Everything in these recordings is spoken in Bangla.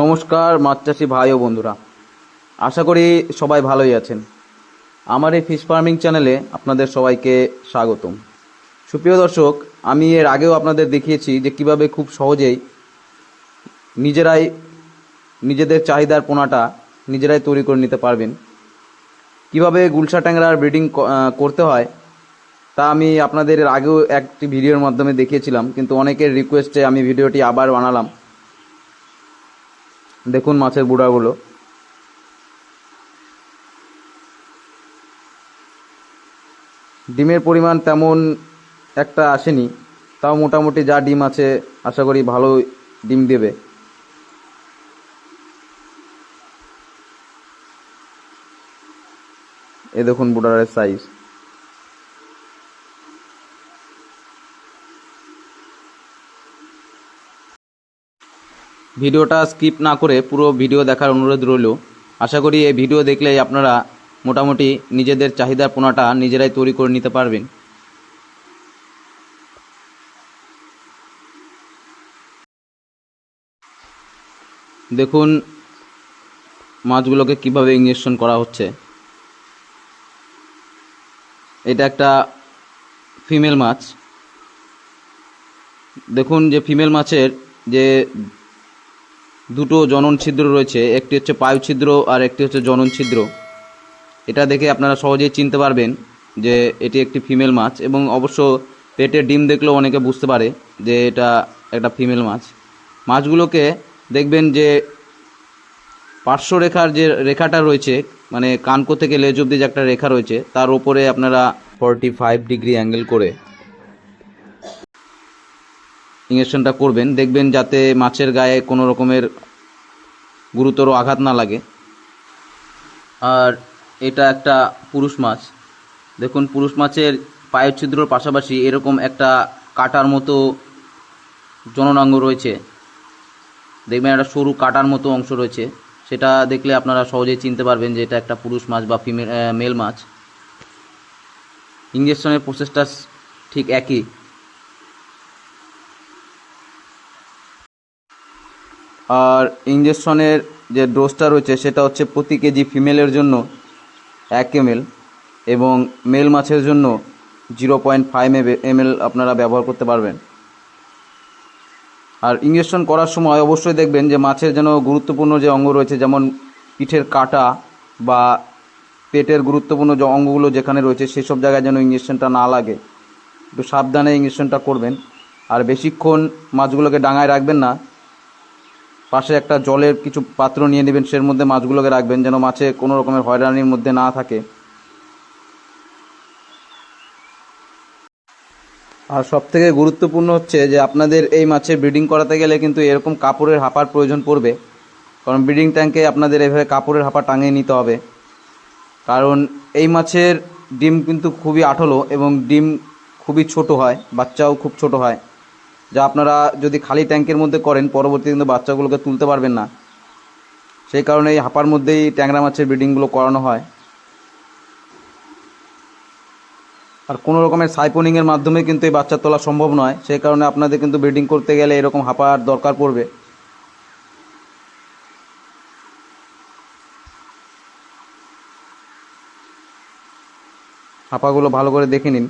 নমস্কার মাছ চাষি ভাই ও বন্ধুরা। আশা করি সবাই ভালোই আছেন। আমার এই ফিশ ফার্মিং চ্যানেলে আপনাদের সবাইকে স্বাগতম। সুপ্রিয় দর্শক, আমি এর আগেও আপনাদের দেখিয়েছি যে কীভাবে খুব সহজেই নিজেরাই নিজেদের চাহিদার পোনাটা নিজেরাই তৈরি করে নিতে পারবেন। কীভাবে গুলশা ট্যাংরার ব্রিডিং করতে হয়, তা আমি আপনাদের আগেও একটি ভিডিওর মাধ্যমে দেখিয়েছিলাম, কিন্তু অনেকের রিকোয়েস্টে আমি ভিডিওটি আবার বানালাম। দেখুন মাছের বুড়াগুলো ডিমের পরিমাণ তেমন একটা আসেনি, তাও মোটামুটি যা ডিম আছে আশা করি ভালো ডিম দেবে। এ দেখুন বুড়ারের সাইজ ভিডিওটা স্কিপ না করে পুরো ভিডিও দেখার অনুরোধ রইল। আশা করি এই ভিডিও দেখলেই আপনারা মোটামুটি নিজেদের চাহিদার পোনাটা নিজেরাই তৈরি করে নিতে পারবেন। দেখুন, মাছগুলোকে কীভাবে ইঞ্জেকশন করা হচ্ছে। এটা একটা ফিমেল মাছ। দেখুন, যে ফিমেল মাছের যে দুটো জনন ছিদ্র রয়েছে, একটি হচ্ছে পায়ু ছিদ্র আর একটি হচ্ছে জনন ছিদ্র। এটা দেখে আপনারা সহজেই চিনতে পারবেন যে এটি একটি ফিমেল মাছ এবং অবশ্য পেটের ডিম দেখলেও অনেকে বুঝতে পারে যে এটা একটা ফিমেল মাছ। মাছগুলোকে দেখবেন যে পার্শ্ব রেখার যে রেখাটা রয়েছে মানে কানকো থেকে লেজ অব্দি যে একটা রেখা রয়েছে, তার উপরে আপনারা ফর্টি ফাইভ ডিগ্রি অ্যাঙ্গেল করে ইঞ্জেকশনটা করবেন। দেখবেন যাতে মাছের গায়ে কোনো রকমের গুরুতর আঘাত না লাগে। আর এটা একটা পুরুষ মাছ। দেখুন, পুরুষ মাছের পায়ের ছিদ্রর পাশাপাশি এরকম একটা কাটার মতো জননাঙ্গ রয়েছে। দেখবেন, একটা সরু কাটার মতো অংশ রয়েছে। সেটা দেখলে আপনারা সহজেই চিনতে পারবেন যে এটা একটা পুরুষ মাছ বা ফিমেল মেল মাছ। ইঞ্জেকশনের প্রসেসটা ঠিক একই। আর ইঞ্জেকশনের যে ডোজটা রয়েছে, সেটা হচ্ছে প্রতি কেজি ফিমেলের জন্য এক এমএল এবং মেল মাছের জন্য জিরো পয়েন্ট ফাইভ এমএল আপনারা ব্যবহার করতে পারবেন। আর ইঞ্জেকশন করার সময় অবশ্যই দেখবেন যে মাছের যেন গুরুত্বপূর্ণ যে অঙ্গ রয়েছে, যেমন পিঠের কাটা বা পেটের গুরুত্বপূর্ণ যে অঙ্গগুলো যেখানে রয়েছে, সেসব জায়গায় যেন ইঞ্জেকশনটা না লাগে। একটু সাবধানে ইঞ্জেকশনটা করবেন। আর বেশিক্ষণ মাছগুলোকে ডাঙায় রাখবেন না। পাশে একটা জলের কিছু পাত্র নিয়ে নেবেন, সের মধ্যে মাছগুলোকে রাখবেন যেন মাছে কোনো রকমের হয়রানির মধ্যে না থাকে। আর সব থেকে গুরুত্বপূর্ণ হচ্ছে যে আপনাদের এই মাছের ব্রিডিং করাতে গেলে কিন্তু এরকম কাপড়ের হাঁপার প্রয়োজন পড়বে। কারণ ব্রিডিং ট্যাঙ্কে আপনাদের এভাবে কাপড়ের হাঁপা টাঙিয়ে নিতে হবে। কারণ এই মাছের ডিম কিন্তু খুবই আঠলো এবং ডিম খুবই ছোট হয়, বাচ্চাও খুব ছোট হয়। যা আপনারা যদি খালি ট্যাঙ্কের মধ্যে করেন পরবর্তী কিন্তু বাচ্চাগুলোকে তুলতে পারবেন না। সেই কারণে এই হাঁপার মধ্যেই ট্যাংরা মাছের ব্রিডিংগুলো করানো হয়। আর কোনো রকমের সাইপনিংয়ের মাধ্যমে কিন্তু এই বাচ্চা তোলা সম্ভব নয়। সেই কারণে আপনাদের কিন্তু ব্রিডিং করতে গেলে এরকম হাঁপার দরকার পড়বে। হাঁপাগুলো ভালো করে দেখে নিন।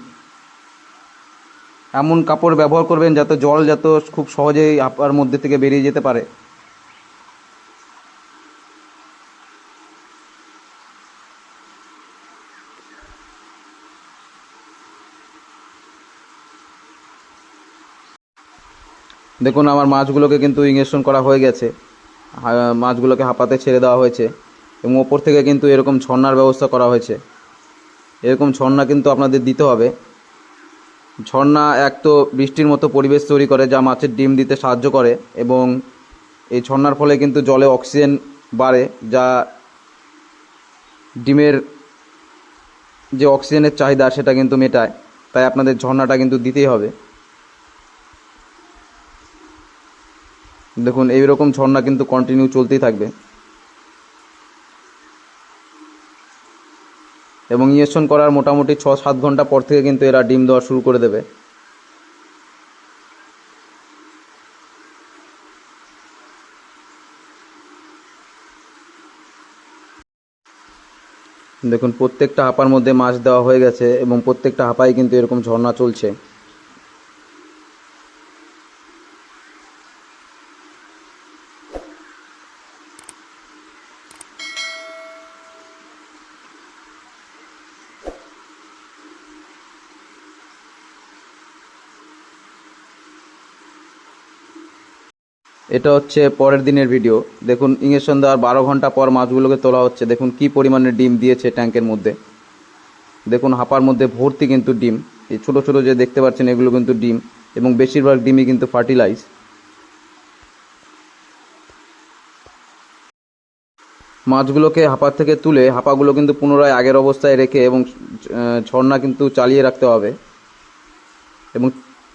এমন কাপড় ব্যবহার করবেন যাতে জল যাতে খুব সহজেই হাঁপার মধ্যে থেকে বেরিয়ে যেতে পারে। দেখুন, আমার মাছগুলোকে কিন্তু ইঞ্জেকশন করা হয়ে গেছে। মাছগুলোকে হাঁপাতে ছেড়ে দেওয়া হয়েছে এবং ওপর থেকে কিন্তু এরকম ঝর্নার ব্যবস্থা করা হয়েছে। এরকম ঝর্ণা কিন্তু আপনাদের দিতে হবে। ঝর্ণা এক তো বৃষ্টির মতো পরিবেশ তৈরি করে যা মাছের ডিম দিতে সাহায্য করে এবং এই ঝর্ণার ফলে কিন্তু জলে অক্সিজেন বাড়ে যা ডিমের যে অক্সিজেনের চাহিদা সেটা কিন্তু মেটায়। তাই আপনাদের ঝর্ণাটা কিন্তু দিতেই হবে। দেখুন, এইরকম ঝর্ণা কিন্তু কন্টিনিউ চলতেই থাকবে। এবং ইঞ্জেকশন করার মোটামুটি ছ সাত ঘণ্টা পর থেকে কিন্তু এরা ডিম দেওয়া শুরু করে দেবে। দেখুন, প্রত্যেকটা হাঁপার মধ্যে মাছ দেওয়া হয়ে গেছে এবং প্রত্যেকটা হাঁপাই কিন্তু এরকম ঝর্ণা চলছে। এটা হচ্ছে পরের দিনের ভিডিও দেখুন ইঞ্জেকশন দেওয়ার বারো ঘণ্টা পর মাছগুলোকে তোলা হচ্ছে। দেখুন, কি পরিমাণে ডিম দিয়েছে ট্যাঙ্কের মধ্যে। দেখুন, হাঁপার মধ্যে ভর্তি কিন্তু ডিম। এই ছোটো ছোটো যে দেখতে পাচ্ছেন, এগুলো কিন্তু ডিম এবং বেশিরভাগ ডিমই কিন্তু ফার্টিলাইজ মাছগুলোকে হাঁপার থেকে তুলে হাঁপাগুলো কিন্তু পুনরায় আগের অবস্থায় রেখে এবং ঝর্ণা কিন্তু চালিয়ে রাখতে হবে। এবং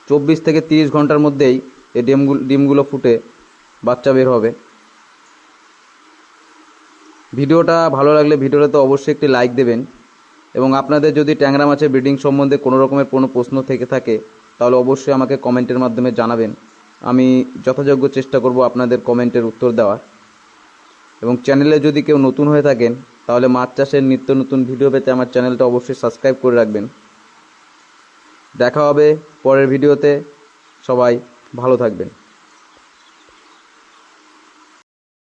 চব্বিশ থেকে তিরিশ ঘণ্টার মধ্যেই এই ডিমগুলো ডিমগুলো ফুটে বাচ্চা বের হবে। ভিডিওটা ভালো লাগলে ভিডিওটাতে অবশ্যই একটি লাইক দেবেন। এবং আপনাদের যদি ট্যাংরা মাছের ব্রিডিং সম্বন্ধে কোনো রকমের কোনো প্রশ্ন থেকে থাকে, তাহলে অবশ্যই আমাকে কমেন্টের মাধ্যমে জানাবেন। আমি যথাযোগ্য চেষ্টা করব আপনাদের কমেন্টের উত্তর দেওয়ার। এবং চ্যানেলে যদি কেউ নতুন হয়ে থাকেন, তাহলে মাছ চাষের নিত্য নতুন ভিডিও পেতে আমার চ্যানেলটা অবশ্যই সাবস্ক্রাইব করে রাখবেন। দেখা হবে পরের ভিডিওতে সবাই ভালো থাকবেন।